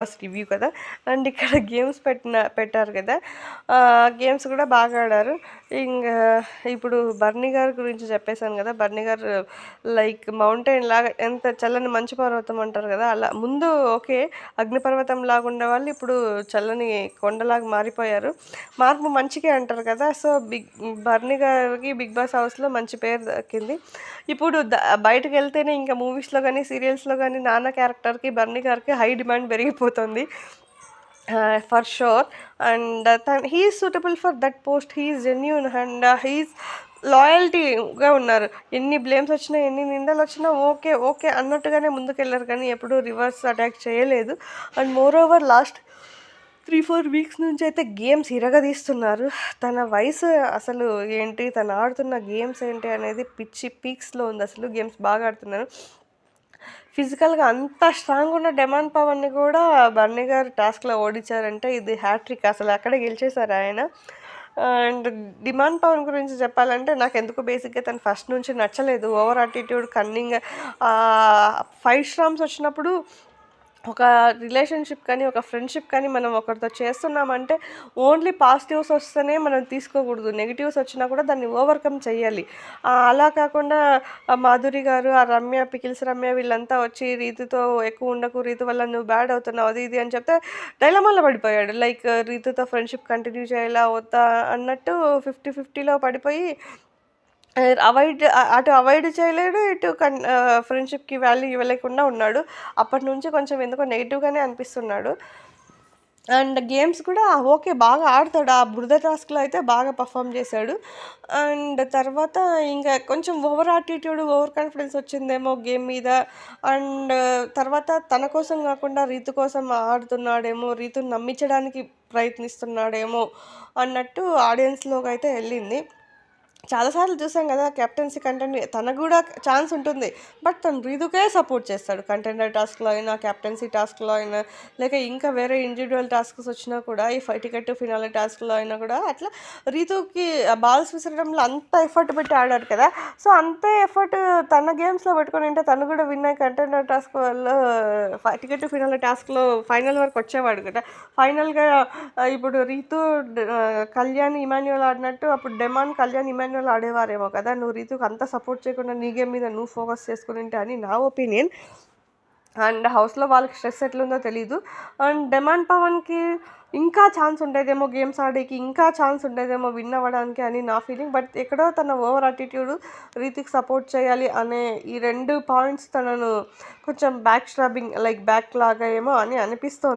First review కదా. And ఇక్కడ games పెట్టిన పెట్టారు కదా. గేమ్స్ కూడా బాగా ఆడారు. ఇంకా ఇప్పుడు బర్నీ గారి గురించి చెప్పేశాను కదా బర్నీ గారు లైక్ మౌంటైన్ లాగా ఎంత చల్లని మంచు పర్వతం అంటారు కదా అలా ముందు ఓకే అగ్నిపర్వతం లాగా ఉండే వాళ్ళు ఇప్పుడు చల్లని కొండలాగా మారిపోయారు. మార్పు మంచికే అంటారు కదా సో బిగ్ బర్నీ గారికి బిగ్ బాస్ హౌస్లో మంచి పేరు దక్కింది. ఇప్పుడు ద బయటకు వెళ్తేనే ఇంకా మూవీస్లో కానీ సీరియల్స్లో కానీ నాన్న క్యారెక్టర్కి బర్నీ గారికి హై డిమాండ్ పెరిగిపోతుంది. ఫర్ షూర్ అండ్ తన he suitable for that post he is genuine and he is లాయల్టీగా ఉన్నారు. ఎన్ని బ్లేమ్స్ వచ్చినా ఎన్ని నిందలు వచ్చినా ఓకే ఓకే అన్నట్టుగానే ముందుకెళ్ళారు కానీ ఎప్పుడూ రివర్స్ అటాక్ చేయలేదు. And moreover last three four weeks నుంచి అయితే గేమ్స్ ఇరగదీస్తున్నారు. తన వయసు అసలు ఏంటి? తను ఆడుతున్న గేమ్స్ ఏంటి? అనేది పిచ్చి పీక్స్లో ఉంది. అసలు గేమ్స్ బాగా ఆడుతున్నారు. ఫిజికల్గా అంత స్ట్రాంగ్ ఉన్న డెమాండ్ పవర్ని కూడా బర్నీ గారు టాస్క్లో ఓడించారంటే ఇది హ్యాట్రిక్. అసలు అక్కడే గెలిచేశారు ఆయన. అండ్ డిమాండ్ పవన్ గురించి చెప్పాలంటే నాకు ఎందుకు బేసిక్గా తను ఫస్ట్ నుంచి నచ్చలేదు. Over attitude cunning five storms వచ్చినప్పుడు ఒక రిలేషన్షిప్ కానీ ఒక ఫ్రెండ్షిప్ కానీ మనం ఒకరితో చేస్తున్నామంటే ఓన్లీ పాజిటివ్స్ వస్తేనే మనం తీసుకోకూడదు. నెగిటివ్స్ వచ్చినా కూడా దాన్ని ఓవర్కమ్ చేయాలి. అలా కాకుండా మాధురి గారు ఆ రమ్య పికిల్స్ రమ్య వీళ్ళంతా వచ్చి రీతుతో ఎక్కువ ఉండకు రీతి వల్ల నువ్వు బ్యాడ్ అవుతున్నావు అది ఇది అని చెప్తే డైలమాలో పడిపోయాడు. లైక్ రీతుతో ఫ్రెండ్షిప్ కంటిన్యూ చేయాలా వద్దా అన్నట్టు ఫిఫ్టీ ఫిఫ్టీలో పడిపోయి అవాయిడ్ అటు అవాయిడ్ చేయలేడు ఇటు కన్ ఫ్రెండ్షిప్కి వాల్యూ ఇవ్వలేకుండా ఉన్నాడు. అప్పటి నుంచి కొంచెం ఎందుకో నెగిటివ్గానే అనిపిస్తున్నాడు. అండ్ గేమ్స్ కూడా ఓకే బాగా ఆడతాడు. ఆ బురద టాస్క్లో అయితే బాగా పర్ఫామ్ చేశాడు. అండ్ తర్వాత ఇంకా కొంచెం ఓవర్ యాటిట్యూడ్ ఓవర్ కాన్ఫిడెన్స్ వచ్చిందేమో గేమ్ మీద. అండ్ తర్వాత తన కోసం కాకుండా రీతు కోసం ఆడుతున్నాడేమో రీతుని నమ్మించడానికి ప్రయత్నిస్తున్నాడేమో అన్నట్టు ఆడియన్స్లోకి అయితే వెళ్ళింది. చాలాసార్లు చూసాం కదా కెప్టెన్సీ కంటెంట్ తనకు కూడా ఛాన్స్ ఉంటుంది. బట్ తను రీతుకే సపోర్ట్ చేస్తాడు. కంటెండర్ టాస్క్లో అయినా కెప్టెన్సీ టాస్క్లో అయినా లేక ఇంకా వేరే ఇండివిజువల్ టాస్క్స్ వచ్చినా కూడా ఈ ఫైవ్ టికెట్ ఫినాలే టాస్క్లో అయినా కూడా అట్లా రీతుకి బాల్స్ విసరడంలో అంత ఎఫర్ట్ పెట్టి ఆడాడు కదా. సో అంతే ఎఫర్ట్ తన గేమ్స్లో పెట్టుకొని ఉంటే తను కూడా విన్ అయ్యి కంటెండర్ టాస్క్ వల్ల ఫైవ్ టికెట్ ఫినాలే టాస్క్లో ఫైనల్ వరకు వచ్చేవాడు కదా. ఫైనల్గా ఇప్పుడు రీతు కళ్యాణ్ ఇమాన్యువల్ ఆడినట్టు అప్పుడు డెమాన్ కళ్యాణ్ ఇమాన్యువల్ వాళ్ళు ఆడేవారేమో కదా. నువ్వు రీతుకు అంత సపోర్ట్ చేయకుండా నీ గేమ్ మీద నువ్వు ఫోకస్ చేసుకుని ఉంటే అని నా ఒపీనియన్ అండ్ హౌస్లో వాళ్ళకి స్ట్రెస్ ఎట్లుందో తెలీదు. అండ్ డెమాండ్ పవన్కి ఇంకా ఛాన్స్ ఉండేదేమో గేమ్స్ ఆడేకి ఇంకా ఛాన్స్ ఉండేదేమో విన్ అవ్వడానికి అని నా ఫీలింగ్ బట్ ఎక్కడో తన ఓవర్ అటిట్యూడ్ రీతికి సపోర్ట్ చేయాలి అనే ఈ రెండు పాయింట్స్ తనను కొంచెం బ్యాక్ స్ట్రాబింగ్ లైక్ బ్యాక్ లాగా ఏమో అని అనిపిస్తోంది.